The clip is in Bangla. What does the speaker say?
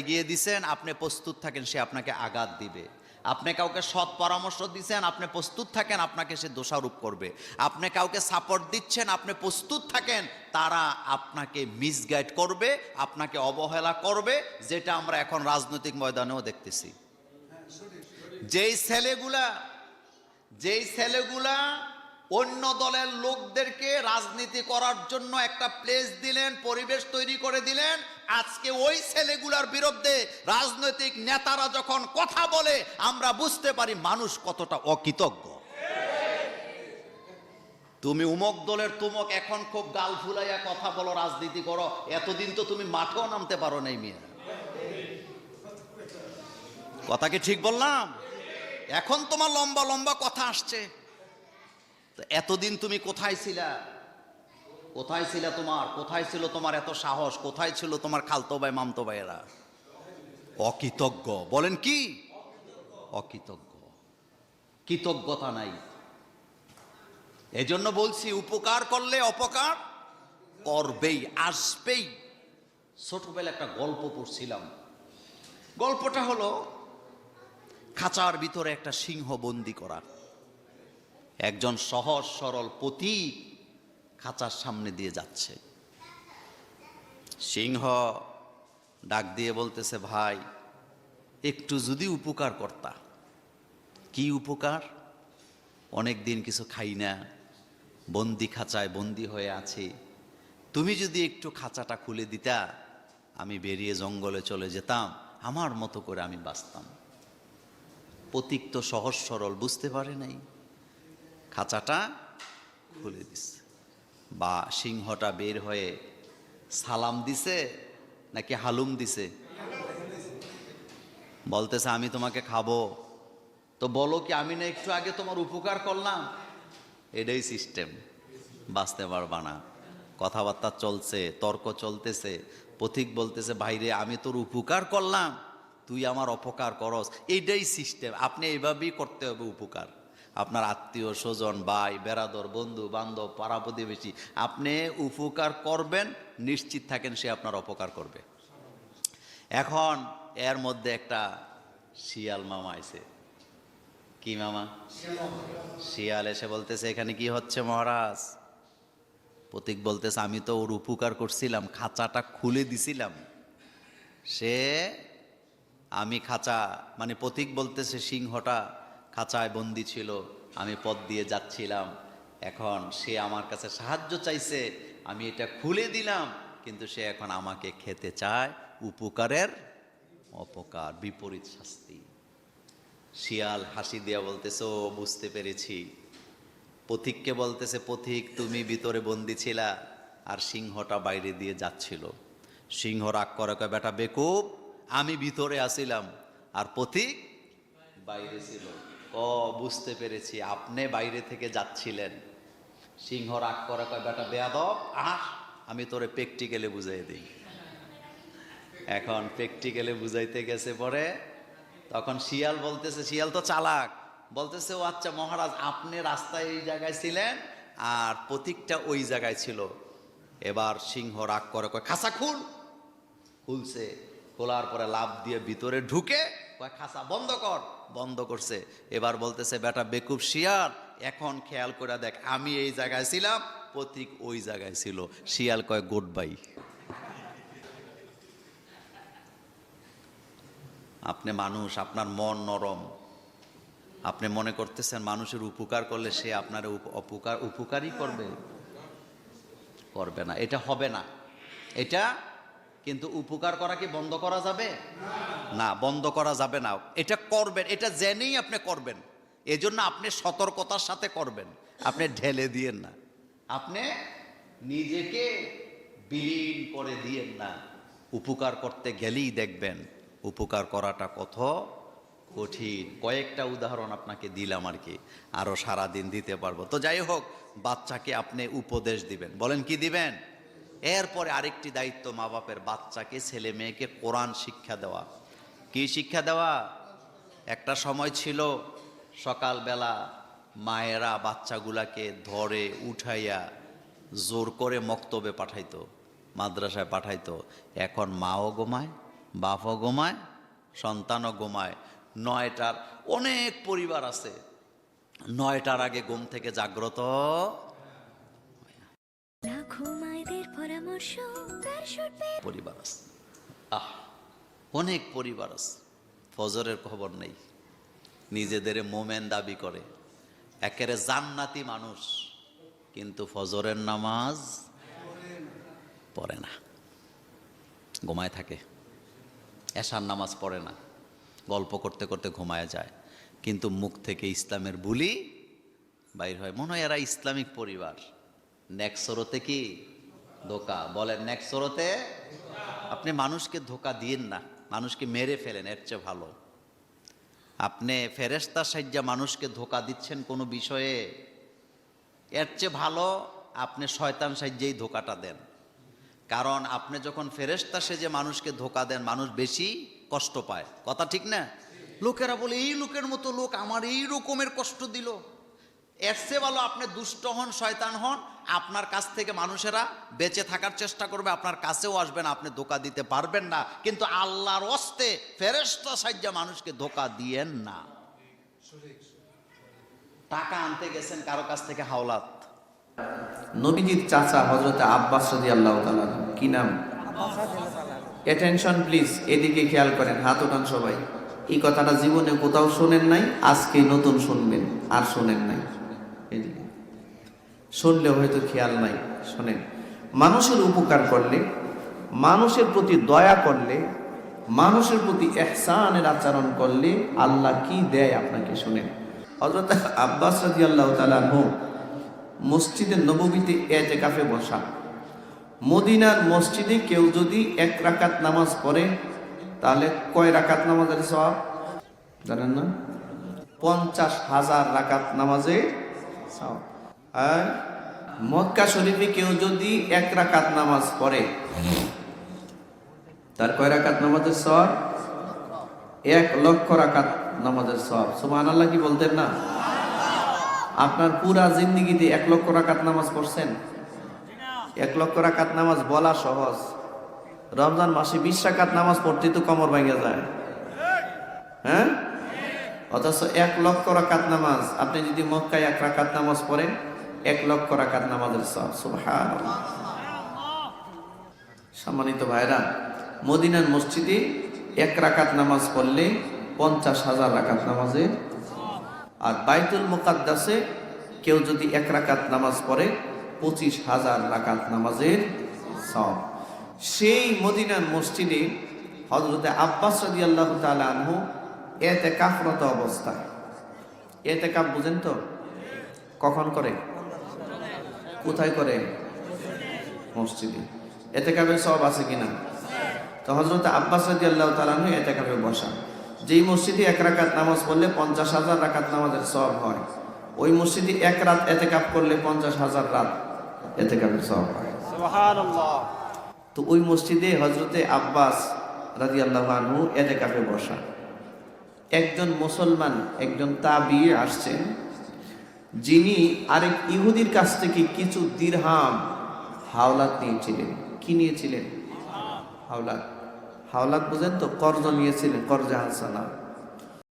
এগিয়ে দিছেন, আপনি প্রস্তুত থাকেন, সে আপনাকে আঘাত দিবে। আপনি কাউকে সৎ পরামর্শ দিচ্ছেন আপনি প্রস্তুত থাকেন, আপনাকে সে দোষারোপ করবে। আপনি কাউকে সাপোর্ট দিচ্ছেন, আপনি প্রস্তুত থাকেন, তারা আপনাকে মিসগাইড করবে, আপনাকে অবহেলা করবে, যেটা আমরা এখন রাজনৈতিক ময়দানেও দেখতেছি। যেই ছেলেগুলা যেই ছেলেগুলা অন্য দলের লোকদেরকে রাজনীতি করার জন্য একটা প্লেস দিলেন, পরিবেশ তৈরি করে দিলেন আজকে ওই ছেলেগুলার বিরুদ্ধে রাজনৈতিক নেতারা যখন কথা বলে, আমরা বুঝতে পারি মানুষ কতটা অকৃতজ্ঞ। তুমি উমক দলের তুমক, এখন খুব গাল ফুলাইয়া কথা বলো, রাজনীতি করো। এতদিন তো তুমি মাঠেও নামতে পারো নাই মিয়া। কথা কি ঠিক বললাম? এখন তোমার লম্বা লম্বা কথা আসছে। এতদিন তুমি কোথায় ছিলা? কোথায় ছিল তোমার? কোথায় ছিল তোমার এত সাহস? কোথায় ছিল তোমার খালতো ভাই, মামতো ভাইয়েরা? অকৃতজ্ঞ। বলেন কি? অকৃতজ্ঞ। কৃতজ্ঞতা নাই। এজন্য বলছি, উপকার করলে অপকার, করবেই, আসবেই। ছোটবেলা একটা গল্প পড়ছিলাম। গল্পটা হলো, খাঁচার ভিতরে একটা সিংহ বন্দি করা। একজন সহজ, সরল পতি খাঁচার সামনে দিয়ে যাচ্ছে। সিংহ ডাক দিয়ে বলতেছে, ভাই, একটু যদি উপকার করতা। কি উপকার? অনেক দিন কিছু খাই না, বন্দি খাঁচায় বন্দি হয়ে আছি। তুমি যদি একটু খাঁচাটা খুলে দিতা, আমি বেরিয়ে জঙ্গলে চলে যেতাম, আমার মতো করে আমি বাঁচতাম। প্রতীক তো সহজ সরল, বুঝতে পারে নাই। খাঁচাটা খুলে দিছে। বা সিংহটা বের হয়ে সালাম দিছে নাকি হালুম দিছে? বলতেছে, আমি তোমাকে খাব। তো বলো কি, আমি না একটু আগে তোমার উপকার করলাম? এটাই সিস্টেম বাঁচতে পারবা না। কথাবার্তা চলছে, তর্ক চলতেছে, পথিক বলতেছে বাইরে আমি তোর উপকার করলাম। তুই আমার অপকার করস। এইটাই সিস্টেম আপনি এইভাবেই করতে হবে উপকার। আপনার আত্মীয় স্বজন, ভাই, বেড়াদর, বন্ধু, বান্ধব, পাড়া প্রতিবেশী, আপনি উপকার করবেন, নিশ্চিত থাকেন সে আপনার অপকার করবে। এখন এর মধ্যে একটা শিয়াল মামা আছে কি মামা? শিয়াল এসে বলতেছে, এখানে কি হচ্ছে মহারাজ? প্রতীক বলতেছে, আমি তো ওর উপকার করছিলাম, খাঁচাটা খুলে দিছিলাম। সে, আমি খাঁচা মানে প্রতীক বলতেছে, সিংহটা খাঁচায় বন্দি ছিল, আমি পথ দিয়ে যাচ্ছিলাম। এখন সে আমার কাছে সাহায্য চাইছে, আমি এটা খুলে দিলাম, কিন্তু সে এখন আমাকে খেতে চায় উপকারের অপকার, বিপরীত শাস্তি। শিয়াল হাসি দিয়া বলতেছে, ও, বুঝতে পেরেছি। পথিককে বলতেছে, পথিক, তুমি ভিতরে বন্দি ছিলা আর সিংহটা বাইরে দিয়ে যাচ্ছিল। সিংহ রাগ করে, কয়, বেটা বেকুব, আমি ভিতরে আসিলাম আর পথিক বাইরে ছিল। ও, বুঝতে পেরেছি। আপনি বাইরে থেকে যাচ্ছিলেন। সিংহ রাগ করে কয়, বেটা, বেয়াদব আহ আমি তোরে প্র্যাকটিক্যালে বুঝাই দিই। এখন প্র্যাকটিক্যালে বুঝাইতে গেছে পরে, তখন শিয়াল বলতেছে, শিয়াল তো চালাক। বলতেছে, ও আচ্ছা মহারাজ, আপনি রাস্তায় এই জায়গায় ছিলেন আর প্রতীকটা ওই জায়গায় ছিল। এবার সিংহ রাগ করে কয় খাসা খুল। খুলছে। খোলার পরে লাভ দিয়ে ভিতরে ঢুকে কয় খাসা বন্ধ কর। বন্ধ করছে। এবার বলতেছে, বেটা, বেকুব শিয়াল, এখন খেয়াল করে দেখ, আমি এই জায়গায় ছিলাম প্রতীক ওই জায়গায় ছিল। শিয়াল কয় গুড বাই আপনি মানুষ, আপনার মন নরম। আপনি মনে করতেছেন মানুষের উপকার করলে সে আপনার অপকার, উপকারই করবে? করবে না। এটা হবে না। এটা কিন্তু উপকার করা কি বন্ধ করা যাবে? না, বন্ধ করা যাবে না। এটা করবেন, এটা জেনেই আপনি করবেন। এজন্য আপনি সতর্কতার সাথে করবেন। আপনি ঢেলে দিয়েন না। আপনি নিজেকে বিলীন করে দিয়েন না। উপকার করতে গেলেই দেখবেন উপকার করাটা কত কঠিন। কয়েকটা উদাহরণ আপনাকে দিলাম আর কি। আরও সারাদিন দিতে পারব। তো যাই হোক, বাচ্চাকে আপনি উপদেশ দিবেন। বলেন, কি দিবেন? এরপরে আরেকটি দায়িত্ব মা বাপের বাচ্চাকে, ছেলে মেয়েকে কোরআন শিক্ষা দেওয়া। কি শিক্ষা দেওয়া? একটা সময় ছিল সকালবেলা মায়েরা বাচ্চাগুলাকে ধরে উঠাইয়া জোর করে মক্তবে পাঠাইতো, মাদ্রাসায় পাঠাইতো। এখন মাও ঘুমায়, বাপও ঘুমায়, সন্তানও ঘুমায়। নয়টার অনেক পরিবার আছে, নয়টার আগে ঘুম থেকে জাগ্রত পরিবার আছে। আহ, অনেক পরিবার আছে। ফজরের খবর নেই। নিজেদের মোমেন দাবি করে। একেবারে জান্নাতি মানুষ। কিন্তু ফজরের নামাজ পড়ে না। ঘুমায় থাকে। এশার নামাজ পড়ে না। গল্প করতে করতে ঘুমায় যায়। কিন্তু মুখ থেকে ইসলামের বুলি বাইর হয়। মনে হয় এরা ইসলামিক পরিবার। নেক্সরতে কি? ধোকা। বলেন নেক্সট নেক্সরতে আপনি মানুষকে ধোকা দিয়েন না, মানুষকে মেরে ফেলেন, এর চেয়ে ভালো। আপনি ফেরেস্তা সাজ্জা মানুষকে ধোকা দিচ্ছেন কোনো বিষয়ে, এর চেয়ে ভালো আপনি শয়তান সাজ্জেই ধোকাটা দেন। কারণ আপনি যখন ফেরেস্তা সেজে মানুষকে ধোকা দেন, মানুষ বেশি কষ্ট পায়। কথা ঠিক না? লোকেরা বলে, এই লোকের মতো লোক আমার এই রকমের কষ্ট দিল। এর চেয়ে ভালো আপনি দুষ্ট হন, শয়তান হন, আপনার কাছ থেকে মানুষেরা বেঁচে থাকার চেষ্টা করবে, আপনার কাছেও আসবে না, আপনি ধোকা দিতে পারবেন না। কিন্তু আল্লাহর অস্তে ফেরেস্তা সাজ্জা মানুষকে ধোকা দিয়েন না। টাকা আনতে গেছেন কারও কাছ থেকে হাওলাত। নবীজির চাচা হজরত আব্বাস রাজি আল্লাহ কি নাম? অ্যাটেনশন প্লিজ, এদিকে খেয়াল করেন, হাত ওঠান সবাই। এই কথাটা জীবনে কোথাও শোনেন নাই, আজকে নতুন শুনবেন, আর শোনেন নাই। শুনলেও হয়তো খেয়াল নাই, শোনেন। মানুষের উপকার করলে, মানুষের প্রতি দয়া করলে, মানুষের প্রতি এহসানের আচরণ করলে আল্লাহ কি দেয় আপনাকে শোনেন। হজরত আব্বাস রাজি আল্লাহ তালাহ মসজিদের নবমীতে এতে কাফে বসা। মদিনার মসজিদে কেউ যদি এক রাকাত নামাজ পড়ে, তাহলে কয় রাকাত নামাজের সব জানেন না? পঞ্চাশ হাজার রাকাত নামাজে। মক্কা শরীফে কেউ যদি এক রাকাত নামাজ পড়ে, তার কয় রাকাত নামাজের সব এক লক্ষ রাকাত নামাজের সব সুমান আল্লাহ কি বলতেন না? আপনার পুরা জিন্দিগিতে এক লক্ষ রাকাত নামাজ পড়ছেন? এক লক্ষ রাকাত নামাজ বলা সহজ। রমজান মাসে বিশ রাকাত নামাজ পড়তে তো কমর ভেঙে যায়। হ্যাঁ? অথচ এক লক্ষ রাকাত নামাজ, আপনি যদি মক্কায় এক রাকাত নামাজ পড়েন, এক লক্ষ রাকাত নামাজের সব সুবহানাল্লাহ। সম্মানিত ভাইরা, মদিনার মসজিদে এক রাকাত নামাজ পড়লে পঞ্চাশ হাজার রাকাত নামাজে। আর বাইতুল মুকাদ্দাসে কেউ যদি এক রাকাত নামাজ পড়ে, পঁচিশ হাজার রাকাত নামাজের সব সেই মদিনার মসজিদে হজরতে আব্বাস রাদি আল্লাহ আনহু এতে কাফরত অবস্থায় এতে কাপ বুঝেন তো? কখন করে? কোথায় করে? মসজিদে। এতে কাপের সব আছে কিনা? তো হজরত আব্বাস রাদি আল্লাহ তালানহু এতে কাপে বসা। যেই মসজিদে এক রাকাত নামাজ পড়লে পঞ্চাশ হাজার রাকাত নামাজের সব হয়। ওই মসজিদে এক রাত এতে কাপ করলে পঞ্চাশ হাজার রাত এতে কাপের সব হয়। তো ওই মসজিদে হজরতে আব্বাস রাজি আল্লাহ আনহু এতে কাপে বসা। একজন মুসলমান, একজন তাবি আসছেন, যিনি আরেক ইহুদির কাছ থেকে কিছু দীর্হাম হাওলাত নিয়েছিলেন। কি নিয়েছিলেন? হাওলাত। হাওলাত বুঝেন তো? কর্জ নিয়েছিলেন, কর্জা হাসানা